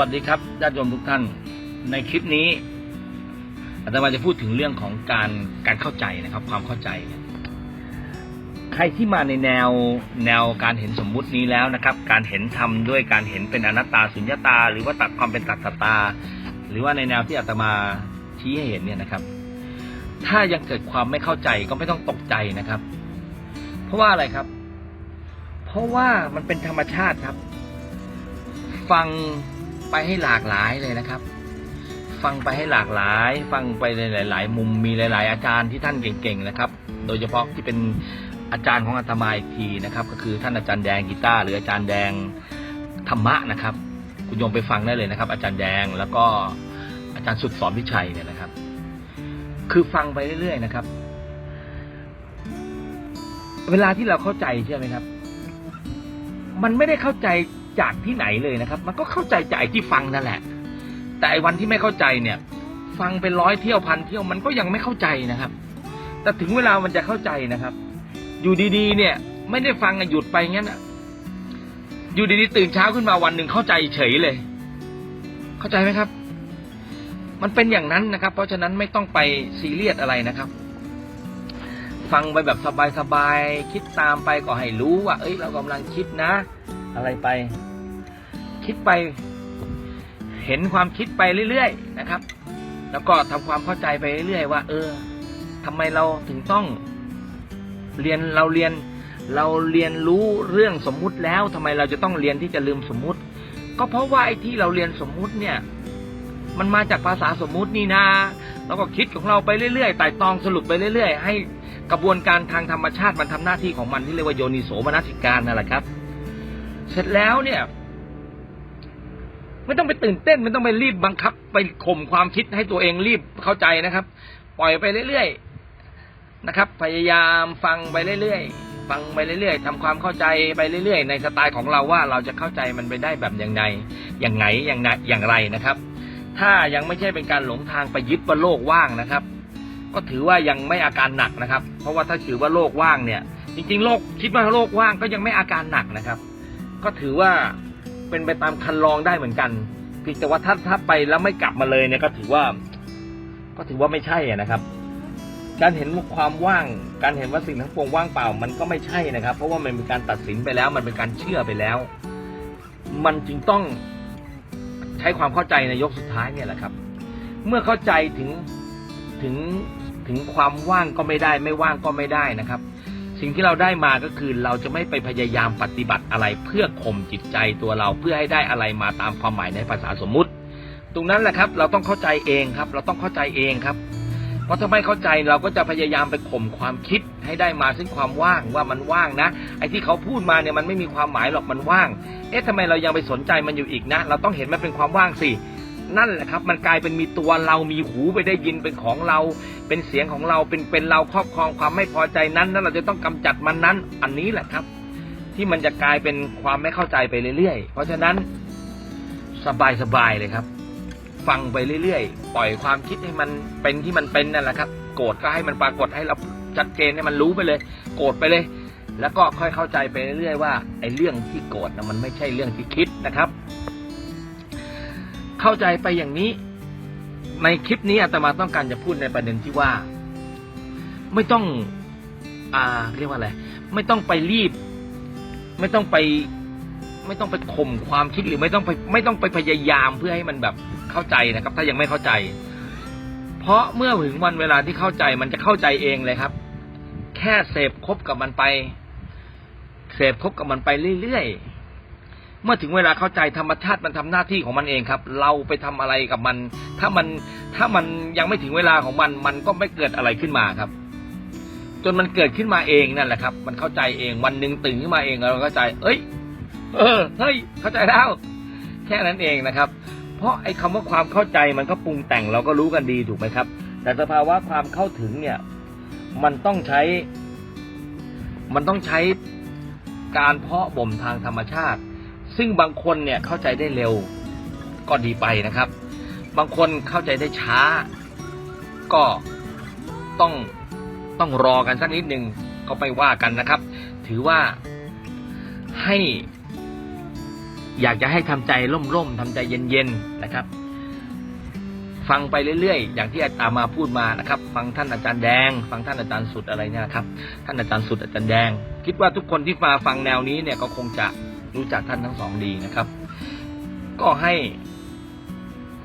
วัสดีครับญาติโยมทุกท่าน ในคลิปนี้อาตมาจะพูดถึงเรื่องของการการเข้าใจนะครับ ความเข้าใจเนี่ยใครที่มาในแนวแนวการเห็นสมมุตินี้แล้วนะครับ การเห็นธรรมด้วยการเห็นเป็นอนัตตาสุญญตา หรือว่าตัดความเป็นตัดตา หรือว่าในแนวที่อาตมาชี้ให้เห็นเนี่ยนะครับ ถ้ายังเกิดความไม่เข้าใจก็ไม่ต้องตกใจนะครับ เพราะว่าอะไรครับ เพราะว่ามันเป็นธรรมชาติครับ ฟัง ไปให้หลากหลายเลยนะครับ ฟังไปให้หลากหลาย ฟังไปในหลาย ๆ มุมมีหลาย ๆ อาจารย์ที่ท่านเก่ง ๆ นะครับ โดยเฉพาะที่เป็นอาจารย์ของอาตมาอีกทีนะครับ ก็คือท่านอาจารย์แดงกีตาร์หรืออาจารย์แดงธรรมะนะครับ คุณโยมไปฟังได้เลยนะครับ อาจารย์แดงแล้วก็อาจารย์สุดสอนวิชัยเนี่ยนะครับ คือฟังไปเรื่อย ๆ นะครับ เวลาที่เราเข้าใจใช่ไหมครับ มันไม่ได้เข้าใจ จากที่ไหนเลยนะครับ มันก็เข้าใจจากไอ้ที่ฟังนั่นแหละ แต่ไอ้วันที่ไม่เข้าใจเนี่ย ฟังเป็นร้อยเที่ยวพันเที่ยวมันก็ยังไม่เข้าใจนะครับ แต่ถึงเวลามันจะเข้าใจนะครับ อยู่ดีๆ เนี่ย ไม่ได้ฟังหยุดไปงั้นอยู่ดีๆตื่นเช้าขึ้นมาวันหนึ่งเข้าใจเฉยเลย เข้าใจไหมครับ มันเป็นอย่างนั้นนะครับ เพราะฉะนั้นไม่ต้องไปซีเรียสอะไรนะครับฟังไปแบบสบายๆ คิดตามไปก็ให้รู้ว่า เอ้ย เรากำลังคิดนะ อะไรไป คิดไป เห็นความคิดไปเรื่อยๆนะครับ แล้วก็ทำความเข้าใจไปเรื่อยๆว่า เออทำไมเราถึงต้อง เรียนเราเรียน เราเรียนรู้เรื่องสมมุติแล้วทำไมเราจะต้องเรียนที่จะลืมสมมุติ ก็เพราะว่าไอ้ที่เราเรียนสมมุติเนี่ย มันมาจากภาษาสมมุตินี่นาเราก็คิดของเราไปเรื่อยๆไต่ตองสรุปไปเรื่อยๆ ให้กระบวนการทางธรรมชาติมันทำหน้าที่ของมันที่เรียกว่าโยนิโสมนสิการนั่นแหละครับ เสร็จแล้วเนี่ย ไม่ต้องไปตื่นเต้นไม่ต้องไปรีบบังคับ ไปข่มความคิดให้ตัวเองรีบเข้าใจนะครับ ปล่อยไปเรื่อยๆนะครับ พยายามฟังไปเรื่อยๆฟังไปเรื่อยๆทำความเข้าใจไปเรื่อยๆ ในสไตล์ของเราว่าเราจะเข้าใจมันไปได้แบบอย่างไรอย่างไหนอย่างไหนอย่างไรนะครับ ถ้ายังไม่ใช่เป็นการหลงทางไปยึดว่าโลกว่างนะครับ ก็ถือว่ายังไม่อาการหนักนะครับ เพราะว่าถ้าถือว่าโลกว่างเนี่ย จริงๆโลกคิดว่าโลกว่างก็ยังไม่อาการหนักนะครับ ก็ถือว่า เป็นไปตามคันลองได้เหมือนกันเพียงแต่ว่าถ้าถ้าไปแล้วไม่กลับมาเลยเนี่ยก็ถือว่า ก็ถือว่าไม่ใช่อะนะครับ การเห็นความว่าง การเห็นว่าสิ่งทั้งปวงว่างเปล่า มันก็ไม่ใช่นะครับ เพราะว่ามันเป็นการตัดสินไปแล้ว มันเป็นการเชื่อไปแล้ว มันจึงต้องใช้ความเข้าใจในยกสุดท้ายเนี่ยแหละครับ เมื่อเข้าใจถึงถึงถึงความว่างก็ไม่ได้ ไม่ว่างก็ไม่ได้นะครับ สิ่งที่เราได้มาก็คือเราจะไม่ไปพยายามปฏิบัติอะไรเพื่อข่มจิตใจตัวเราเพื่อให้ได้อะไรมาตามความหมายในภาษาสมมุติ ตรงนั้นแหละครับเราต้องเข้าใจเองครับ เราต้องเข้าใจเองครับ เพราะถ้าไม่เข้าใจเราก็จะพยายามไปข่มความคิดให้ได้มาซึ่งความว่างว่ามันว่างนะ ไอ้ที่เขาพูดมาเนี่ยมันไม่มีความหมายหรอกมันว่าง เอ๊ะทำไมเรายังไปสนใจมันอยู่อีกนะ เราต้องเห็นมันเป็นความว่างสิ นั่นแหละครับ มันกลายเป็นมีตัวเรามีหูไปได้ยินเป็นของเรา เป็นเสียงของเราเป็นเป็นเราครอบครองความไม่พอใจนั้นนั้นเราจะต้องกำจัดมันนั้น อันนี้แหละครับ ที่มันจะกลายเป็นความไม่เข้าใจไปเรื่อยๆ เพราะฉะนั้นสบายสบายเลยครับ ฟังไปเรื่อยๆ ปล่อยความคิดให้มันเป็นที่มันเป็นนั่นแหละครับ โกรธก็ให้มันปรากฏให้เราชัดเจนให้มันรู้ไปเลย โกรธไปเลย แล้วก็ค่อยเข้าใจไปเรื่อยๆว่าไอ้เรื่องที่โกรธนะมันไม่ใช่เรื่องที่คิดนะครับ เข้าใจไปอย่างนี้ ในคลิปนี้อาตมาต้องการจะพูดในประเด็นที่ว่า ไม่ต้อง อ่า เรียกว่าอะไรไม่ต้องไปรีบ ไม่ต้องไป ไม่ต้องไปข่มความคิดหรือไม่ต้องไปไม่ต้องไปพยายามเพื่อให้มันแบบเข้าใจนะครับ ถ้ายังไม่เข้าใจ เพราะเมื่อถึงวันเวลาที่เข้าใจมันจะเข้าใจเองเลยครับ แค่เสพคบกับมันไปเสพคบกับมันไปเรื่อยๆ เมื่อถึงเวลาเข้าใจธรรมชาติมันทำหน้าที่ของมันเองครับ เราไปทำอะไรกับมัน ถ้ามันถ้ามันยังไม่ถึงเวลาของมันมันก็ไม่เกิดอะไรขึ้นมาครับ จนมันเกิดขึ้นมาเองนั่นแหละครับ มันเข้าใจเองวันหนึ่งตื่นขึ้นมาเองเราเข้าใจ เอ้ย เออเฮ้ยเข้าใจแล้ว แค่นั้นเองนะครับ เพราะไอ้คำว่าความเข้าใจมันก็ปรุงแต่งเราก็รู้กันดีถูกไหมครับ แต่สภาวะความเข้าถึงเนี่ย มันต้องใช้ มันต้องใช้การเพาะบ่มทางธรรมชาติ ซึ่งบางคนเนี่ยเข้าใจได้เร็วก็ดีไปนะครับ บางคนเข้าใจได้ช้า ก็ต้องต้องรอกันสักนิดหนึ่งก็ไม่ว่ากันนะครับ ถือว่าให้ อยากจะให้ทำใจร่มๆทำใจเย็นๆนะครับ ฟังไปเรื่อยๆ อย่างที่อาตมาพูดมานะครับ ฟังท่านอาจารย์แดง ฟังท่านอาจารย์สุดอะไรเนี่ยครับ ท่านอาจารย์สุดอาจารย์แดง คิดว่าทุกคนที่มาฟังแนวนี้เนี่ยก็คงจะ รู้จักท่านทั้งสองดีนะครับ ก็ให้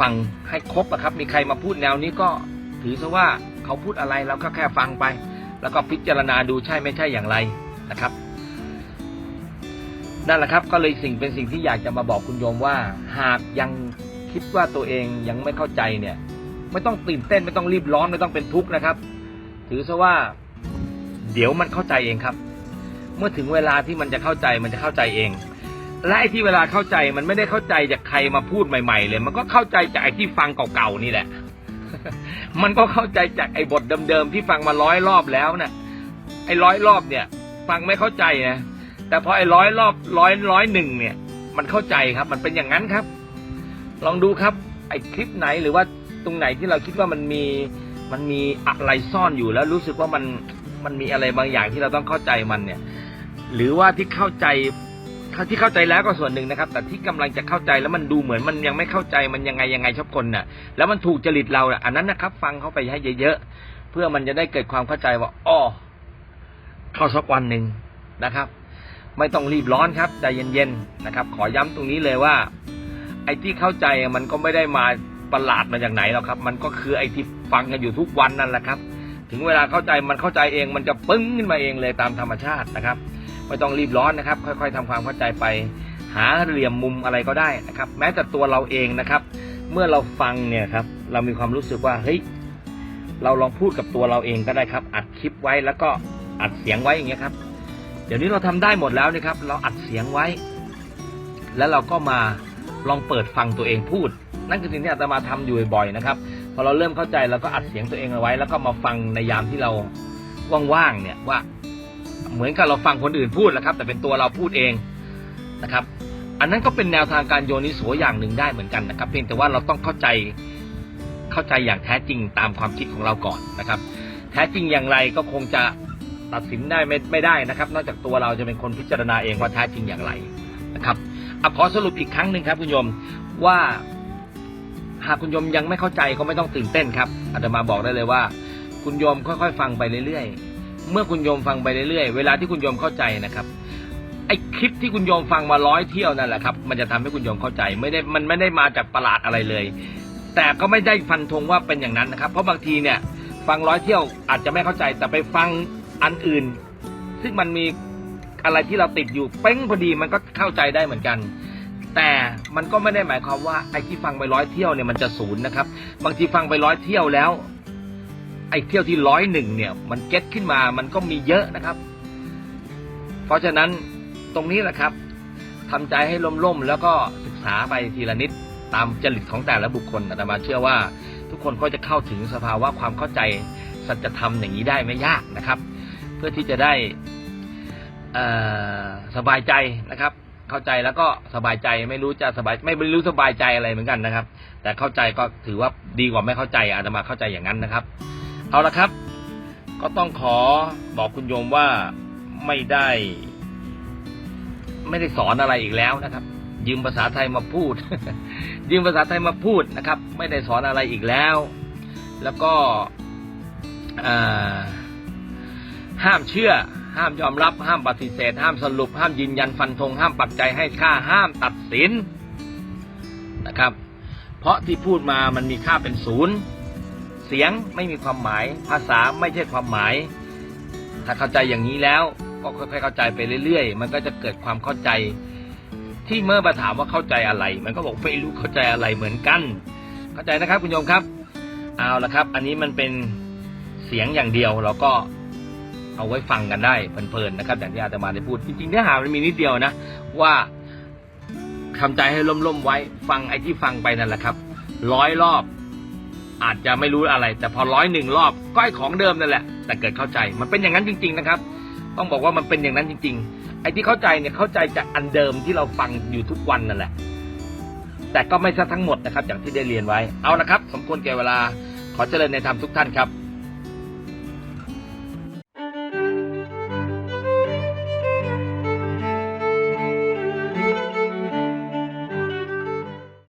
ฟังให้ครบนะครับ มีใครมาพูดแนวนี้ก็ถือซะว่าเขาพูดอะไรเราก็แค่ฟังไป แล้วก็พิจารณาดูใช่ไม่ใช่อย่างไรนะครับนั่นแหละครับก็เลยสิ่งเป็นสิ่งที่อยากจะมาบอกคุณโยมว่า หากยังคิดว่าตัวเองยังไม่เข้าใจเนี่ย ไม่ต้องตื่นเต้นไม่ต้องรีบร้อนไม่ต้องเป็นทุกข์นะครับ ถือซะว่า เดี๋ยวมันเข้าใจเองครับ เมื่อถึงเวลาที่มันจะเข้าใจมันจะเข้าใจเอง และไอ้ที่เวลาเข้าใจมันไม่ได้เข้าใจจากใครมาพูดใหม่ ๆ เลย มันก็เข้าใจจากไอ้ที่ฟังเก่าๆนี่แหละ มันก็เข้าใจจากไอ้บทเดิมๆที่ฟังมาร้อยรอบแล้วนะ่ะไอ้ร้อยรอบเนี่ย ฟังไม่เข้าใจนะแต่พอไอ้ร้อยรอบร้อยร้อยหนึ่งเนี่ย มันเข้าใจครับ มันเป็นอย่างนั้นครับ ลองดูครับไอ้คลิปไหนหรือว่าตรงไหนที่เราคิดว่ามันมีมันมีอะไรซ่อนอยู่แล้วรู้สึกว่ามันมันมีอะไรบางอย่างที่เราต้องเข้าใจมันเนี่ย หรือว่าที่เข้าใจ ที่เข้าใจแล้วก็ส่วนหนึ่งนะครับ แต่ที่กำลังจะเข้าใจแล้วมันดูเหมือนมันยังไม่เข้าใจมันยังไงยังไงชอบคนน่ะ แล้วมันถูกจริตเราน่ะอันนั้นนะครับ ฟังเขาไปให้เยอะๆเพื่อมันจะได้เกิดความเข้าใจว่าอ้อเข้าสักวันหนึ่งนะครับ ไม่ต้องรีบร้อนครับใจเย็นๆนะครับ ขอย้ำตรงนี้เลยว่า ไอ้ที่เข้าใจมันก็ไม่ได้มาประหลาดมาจากไหนหรอกครับ มันก็คือไอ้ที่ฟังกันอยู่ทุกวันนั่นแหละครับ ถึงเวลาเข้าใจมันเข้าใจเองมันจะปึ้งขึ้นมาเองเลยตามธรรมชาตินะครับ ไม่ต้องรีบร้อนนะครับ ค่อย ๆทำความเข้าใจไป หาเหลี่ยมมุมอะไรก็ได้นะครับ แม้แต่ตัวเราเองนะครับ เมื่อเราฟังเนี่ยครับเรามีความรู้สึกว่าเฮ้ยเราลองพูดกับตัวเราเองก็ได้ครับ อัดคลิปไว้แล้วก็อัดเสียงไว้อย่างเงี้ยครับ เดี๋ยวนี้เราทำได้หมดแล้วนะครับ เราอัดเสียงไว้ แล้วเราก็มาลองเปิดฟังตัวเองพูด นั่นคือสิ่งที่อาตมาทำอยู่บ่อยๆนะครับพอเราเริ่มเข้าใจเราก็อัดเสียงตัวเองเอาไว้ แล้วก็มาฟังในยามที่เราว่างๆเนี่ยว่า เหมือนกับเราฟังคนอื่นพูดแหละครับ แต่เป็นตัวเราพูดเองนะครับ อันนั้นก็เป็นแนวทางการโยนิโสอย่างหนึ่งได้เหมือนกันนะครับ เพียงแต่ว่าเราต้องเข้าใจเข้าใจอย่างแท้จริงตามความคิดของเราก่อนนะครับ แท้จริงอย่างไรก็คงจะตัดสินได้ไม่ไม่ได้นะครับ นอกจากตัวเราจะเป็นคนพิจารณาเองว่าแท้จริงอย่างไรนะครับอะขอสรุปอีกครั้งหนึ่งครับคุณโยมว่าหากคุณโยมยังไม่เข้าใจก็ไม่ต้องตื่นเต้นครับอาตมาบอกได้เลยว่า คุณโยมค่อยๆ ฟังไปเรื่อยๆ เมื่อคุณโยมฟังไปเรื่อยๆ เวลาที่คุณโยมเข้าใจนะครับ ไอ้คลิปที่คุณโยมฟังมาร้อยเที่ยวนั่นแหละครับ มันจะทำให้คุณโยมเข้าใจ ไม่ได้ มันไม่ได้มาจากประหลาดอะไรเลย แต่ก็ไม่ได้ฟันธงว่าเป็นอย่างนั้นนะครับ เพราะบางทีเนี่ย ฟังร้อยเที่ยวอาจจะไม่เข้าใจ แต่ไปฟังอันอื่น ซึ่งมันมีอะไรที่เราติดอยู่เป้งพอดีมันก็เข้าใจได้เหมือนกัน แต่มันก็ไม่ได้หมายความว่าไอ้ที่ฟังไปร้อยเที่ยวเนี่ยมันจะศูนย์นะครับ บางทีฟังไปร้อยเที่ยวแล้ว ไอ้เที่ยวที่ร้อยหนึ่งเนี่ย มันเก็ตขึ้นมามันก็มีเยอะนะครับ เพราะฉะนั้นตรงนี้แหละครับทำใจให้ล่มๆแล้วก็ศึกษาไปทีละนิดตามจริตของแต่ละบุคคลอาตมาเชื่อว่า ทุกคนก็จะเข้าถึงสภาวะความเข้าใจสัจธรรมอย่างนี้ได้ไม่ยากนะครับ เพื่อที่จะได้สบายใจนะครับ เข้าใจแล้วก็สบายใจไม่รู้จะสบายไม่รู้สบายใจอะไรเหมือนกันนะครับ แต่เข้าใจก็ถือว่าดีกว่าไม่เข้าใจอาตมาเข้าใจอย่างนั้นนะครับ เอาละครับ ก็ต้องขอบอกคุณโยมว่าไม่ได้ ไม่ได้สอนอะไรอีกแล้วนะครับ ยืมภาษาไทยมาพูด ยืมภาษาไทยมาพูดนะครับ ไม่ได้สอนอะไรอีกแล้ว แล้วก็ห้ามเชื่อ ห้ามยอมรับ ห้ามปฏิเสธ ห้ามสรุป ห้ามยืนยันฟันธง ห้ามปักใจให้ค่า ห้ามตัดสินนะครับ เพราะที่พูดมามันมีค่าเป็นศูนย์ สียงไม่มีความหมาย ภาษาไม่ใช่ความหมาย ถ้าเข้าใจอย่างนี้แล้ว ก็ค่อยๆเข้าใจไปเรื่อยๆ มันก็จะเกิดความเข้าใจ ที่เมื่อมาถามว่าเข้าใจอะไร มันก็บอกไม่รู้เข้าใจอะไรเหมือนกัน เข้าใจนะครับคุณโยมครับเอาละครับ อันนี้มันเป็นเสียงอย่างเดียวเราก็เอาไว้ฟังกันได้เพลินๆนะครับอย่างที่อาตมาได้พูดจริงๆเนื้อหามันมีนิดเดียวนะ ว่าทำใจให้ล่มๆไว้ ฟังไอ้ที่ฟังไปนั่นแหละครับ ร้อยรอบ อาจจะไม่รู้อะไร แต่พอร้อยหนึ่งรอบก็ไอ้ของเดิมนั่นแหละ แต่เกิดเข้าใจมันเป็นอย่างนั้นจริง ๆ นะครับ ต้องบอกว่ามันเป็นอย่างนั้นจริง ๆ ไอ้ที่เข้าใจเนี่ยเข้าใจจากอันเดิมที่เราฟังอยู่ทุกวันนั่นแหละ แต่ก็ไม่ซะทั้งหมดนะครับอย่างที่ได้เรียนไว้เอาละครับ สมควรแก่เวลาขอเจริญในธรรมทุกท่านครับ